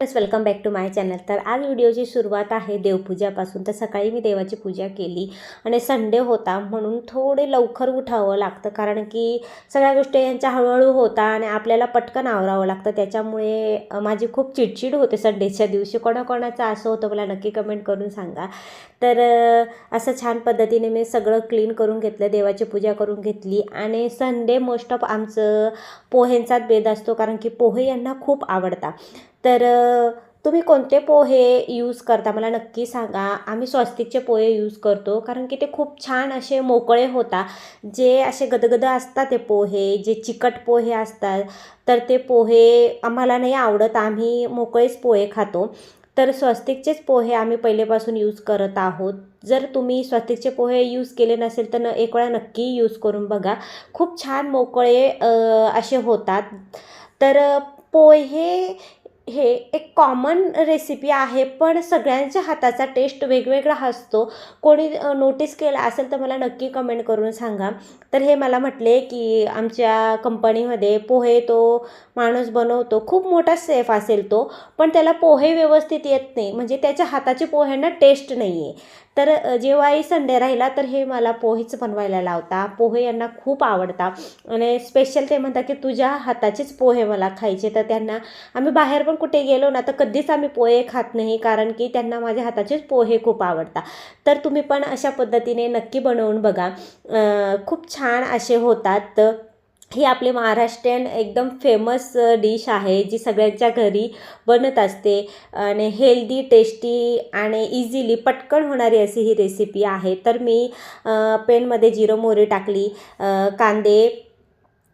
Welcome back to my channel तर आज व्हिडिओची सुरुवात आहे देवपूजापासून. तर सकाळी मी देवाची पूजा केली आणि संडे होता म्हणून थोडे लवकर उठावं लागतं. कारण की सगळ्या गोष्टी यांच्या हळूहळू होता आणि आपल्याला पटकन आवरावं लागतं. त्याच्यामुळे माझी खूप चिडचिड होते संडेच्या दिवशी. कोणाकोणाचं असं होतं मला नक्की कमेंट करून सांगा. तर असं छान पद्धतीने मी सगळं क्लीन करून घेतलं देवाची पूजा करून घेतली. आणि संडे मोस्ट ऑफ आमचं पोहेंचाच बेद असतो. कारण की पोहे यांना खूप आवडता तर तुम्ही कोणते पोहे यूज करता? मला नक्की सांगा. आम्ही स्वस्तिकचे पोहे यूज करतो कारण की ते खूप छान असे मोकळे होता. जे असे गदगद असतात ते पोहे जे चिकट पोहे असतात तर ते पोहे आम्हाला नाही आवडत. आम्ही मोकळेच पोहे खातो. तर स्वस्तिकचेच पोहे आम्ही पहिलेपासून यूज करत आहोत. जर तुम्ही स्वस्तिकचे पोहे यूज केले नसेल तर न एक वेळा नक्की यूज करून बघा. खूप छान मोकळे असे होतात. तर पोहे हे एक कॉमन रेसिपी आहे पण सगळ्यांच्या हाताचा टेस्ट वेगवेगळा असतो. कोणी नोटीस केला असेल तर मला नक्की कमेंट करून सांगा. तर हे मला म्हटले की आमच्या कंपनीमध्ये पोहे तो माणूस बनवतो. खूप मोठा सेफ असेल तो पण त्याला पोहे व्यवस्थित येत नाही. म्हणजे त्याच्या हाताचे पोह्यांना टेस्ट नाही आहे तर जेव्हाही संडे राहिला तर हे मला पोहेच बनवायला लावता. पोहे यांना खूप आवडता. आणि स्पेशल ते म्हणतात की तुझ्या हाताचेच पोहे मला खायचे. तर त्यांना आम्ही बाहेर पण कुठे गेलो ना तर कधीच आम्ही पोहे खात नाही कारण की त्यांना माझ्या हाताचेच पोहे खूप आवडतात तर तुम्ही पण अशा पद्धतीने नक्की बनवून बघा. खूप छान असे होतात. ही आपली महाराष्ट्रीयन एकदम फेमस डिश आहे जी सगळ्यांच्या घरी बनत असते. आणि हेल्दी टेस्टी आणि इझिली पटकन होणारी अशी ही रेसिपी आहे. तर मी पेनमध्ये जिरो मोहरी टाकली. कांदे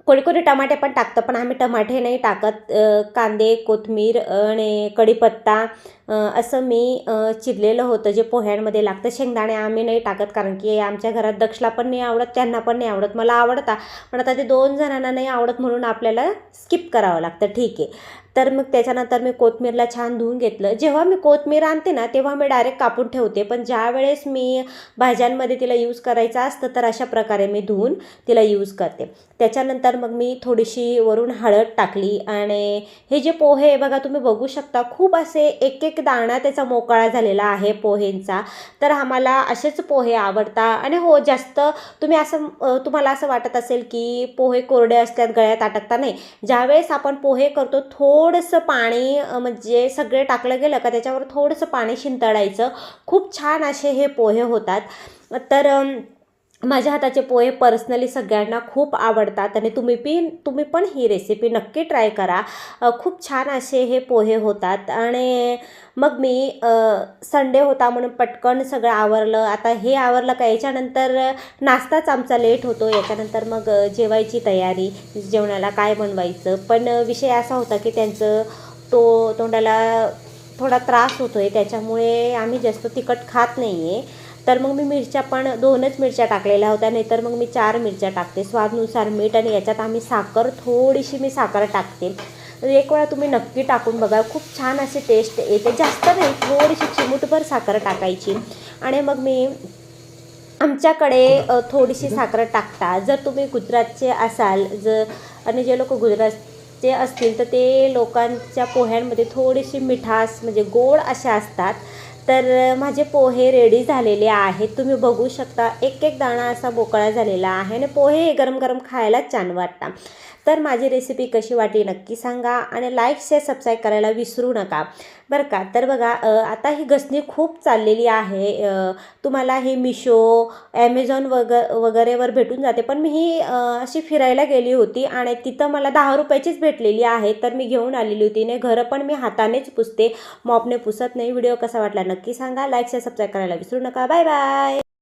कोणी कोणी टमाटे पण टाकतं पण आम्ही टमाटे नाही टाकत. कांदे कोथमीर आणि कढीपत्ता असं मी चिरलेलं होतं जे पोह्यांमध्ये लागतं शेंगदाणे आम्ही नाही टाकत कारण की आमच्या घरात दक्षला पण नाही आवडत त्यांना पण नाही आवडत मला आवडता. पण आता ते दोन जणांना नाही आवडत म्हणून आपल्याला स्किप करावं लागतं ठीक आहे. तर मग त्याच्यानंतर मी कोथमीरला छान धुवून घेतलं. जेव्हा मी कोथमीर आणते ना तेव्हा मी डायरेक्ट कापून ठेवते. पण ज्या वेळेस मी भाज्यांमध्ये तिला यूज करायचं असतं तर अशा प्रकारे मी धुवून तिला यूज करते. त्याच्यानंतर मग मी थोडीशी वरून हळद टाकली आणि हे जे पोहे बघा तुम्ही बघू शकता खूप असे एक एक दाणा त्याचा मोकळा झालेला आहे पोहेंचा. तर आम्हाला असेच पोहे आवडता. आणि हो जास्त तुम्ही असं तुम्हाला असं वाटत असेल की पोहे कोरडे असतात गळ्यात अटकता नाही. ज्यावेळेस आपण पोहे करतो थोडंसं पाणी म्हणजे सगळे टाकलं गेलं का त्याच्यावर थोडंसं पाणी शिंतडायचं खूप छान असे हे पोहे होतात. तर माझ्या हाताचे पोहे पर्सनली सगळ्यांना खूप आवडतात आणि तुम्ही पण तुम्ही पण ही रेसिपी नक्की ट्राय करा. खूप छान असे हे पोहे होतात आणि मग मी संडे होता म्हणून पटकन सगळं आवरलं. आता हे आवरलं का याच्यानंतर नाश्ताच आमचा लेट होतो. याच्यानंतर मग जेवायची तयारी जेवणाला काय बनवायचं. पण विषय असा होता की त्यांचं तो तोंडाला थोडा त्रास होतो आहे त्याच्यामुळे आम्ही जास्त तिखट खात नाही आहे तर मग मी मिरच्या पण दोनच मिरच्या टाकलेल्या होत्या नाहीतर मग मी चार मिरच्या टाकते. स्वादनुसार मीठ आणि याच्यात आम्ही साखर थोडीशी मी साखर टाकते. तर एक वेळा तुम्ही नक्की टाकून बघा खूप छान अशी टेस्ट येते. जास्त नाही थोडीशी चिमूटभर साखर टाकायची. आणि मग मी आमच्याकडे थोडीशी साखर टाकता. जर तुम्ही गुजरातचे असाल जर आणि जे लोक गुजरातचे असतील तर ते लोकांच्या पोह्यांमध्ये थोडीशी मिठास म्हणजे गोड अशा असतात. तर माझे पोहे रेडी झालेले आहेत. तुम्ही बघू शकता एक एक दाणा असा बोकळा झालेला आहे. आणि पोहे गरम गरम खायला छान वाटतात. तर माझी रेसिपी कशी वाटली नक्की सांगा आणि लाईक शेअर सबस्क्राईब करायला विसरू नका. बरं का? तर बघा आता ही घसणी खूप चाललेली आहे. तुम्हाला हे मिशो ॲमेझॉन वग वगैरेवर भेटून जाते. पण मी ही अशी फिरायला गेली होती आणि तिथं मला दहा रुपयाचीच भेटलेली आहे. तर मी घेऊन आलेली होती नाही घरं पण मी हातानेच पुसते. मॉपने पुसत नाही. व्हिडिओ कसा वाटला नक्की सांगा. लाईक शेअर सबस्क्राईब करायला विसरू नका. Bye bye